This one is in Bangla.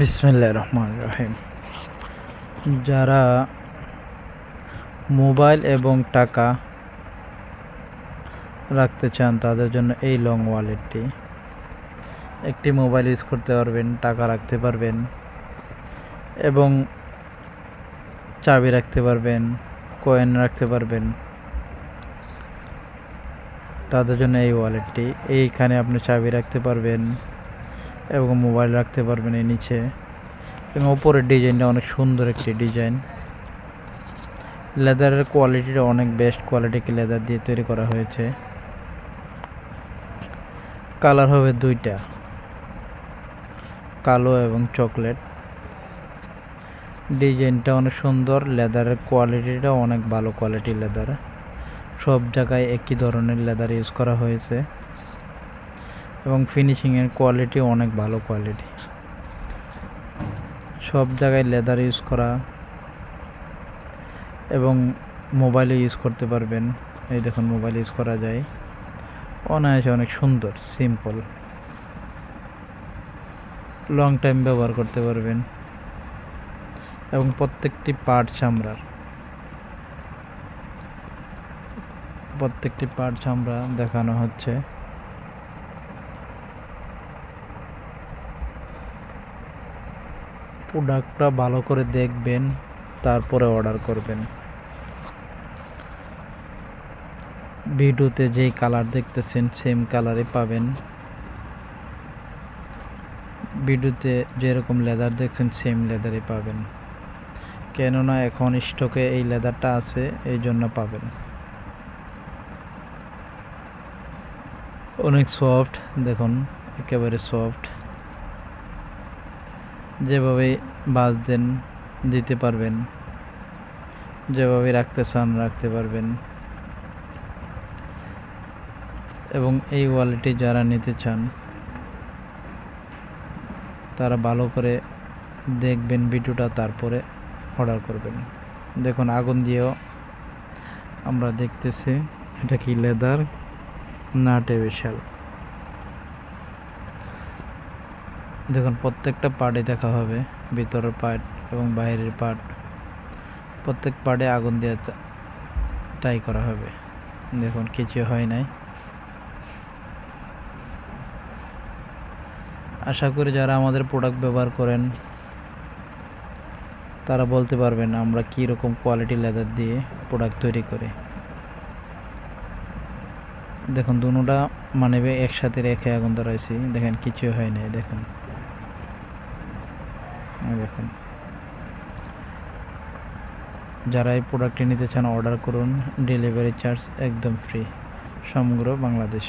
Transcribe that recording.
বিসমিল্লাহ রহমান রহিম। যারা মোবাইল এবং টাকা রাখতে চান, তাদের জন্য এই লং ওয়ালেটটি একটি মোবাইল ইউজ করতে পারবেন, টাকা রাখতে পারবেন এবং চাবি রাখতে পারবেন কয়েন রাখতে পারবেন। তাদের জন্য এই ওয়ালেটটি এইখানে আপনি চাবি রাখতে পারবেন। এবং মোবাইল রাখতে পারবেন এই নিচে। এবং ওপরের ডিজাইনটা অনেক সুন্দর একটি ডিজাইন। লেদারের কোয়ালিটিটা অনেক বেস্ট কোয়ালিটিকে লেদার দিয়ে তৈরি করা হয়েছে। কালার হবে দুইটা। কালো এবং চকলেট। ডিজাইনটা অনেক সুন্দর, লেদারের কোয়ালিটিটা অনেক ভালো কোয়ালিটি লেদার। সব জায়গায় একই ধরনের লেদার ইউজ করা হয়েছে। এবং ফিনিশিংয়ের কোয়ালিটি অনেক ভালো কোয়ালিটি সব জায়গায় লেদার ইউজ করা এবং মোবাইলে ইউজ করতে পারবেন। এই দেখুন মোবাইল ইউজ করা যায়। অনায়াসে অনেক সুন্দর সিম্পল লং টাইম ব্যবহার করতে পারবেন। এবং প্রত্যেকটি পার্ট চামড়ার। প্রত্যেকটি পার্ট চামড়া দেখানো হচ্ছে। প্রোডাক্টটা ভালো করে দেখবেন, তারপরে অর্ডার করবেন। ভিডিওতে যেই কালার দেখতেছেন, সেম কালারে পাবেন। ভিডিওতে যেরকম লেদার দেখছেন, সেম লেদারে পাবেন। কেননা এখন স্টকে এই লেদারটা আছে, এই জন্য পাবেন। অনেক সফট, দেখুন, একেবারে সফট। যেভাবে বাস দেন, দিতে পারবেন। যেভাবে রাখতে চান, রাখতে পারবেন। এবং এই ওয়ালেটে যারা নিতে চান, তারা ভালো করে দেখবেন ভিডিওটা, তারপরে অর্ডার করবেন। দেখুন, আগুন দিয়েও আমরা দেখতেছি, এটা কি লেদার না টেবিশাল দেখুন, প্রত্যেকটা পার্টে দেখা হবে, ভিতরের পার্ট এবং বাইরের পার্ট প্রত্যেক পার্টে আগুন দিয়ে টাই করা হবে। দেখুন কিছু হয় নাই। আশা করি যারা আমাদের প্রোডাক্ট ব্যবহার করেন, তারা বলতে পারবেন আমরা কী রকম কোয়ালিটি লেদার দিয়ে প্রোডাক্ট তৈরি করি। দেখুন, দুটা মানে একসাথে রেখে আগুন ধরাইছি। দেখেন কিছু হয় নাই, দেখুন। দেখুন। যারা এই প্রোডাক্টটি নিতে চান অর্ডার করুন। ডেলিভারি চার্জ একদম ফ্রি সমগ্র বাংলাদেশ।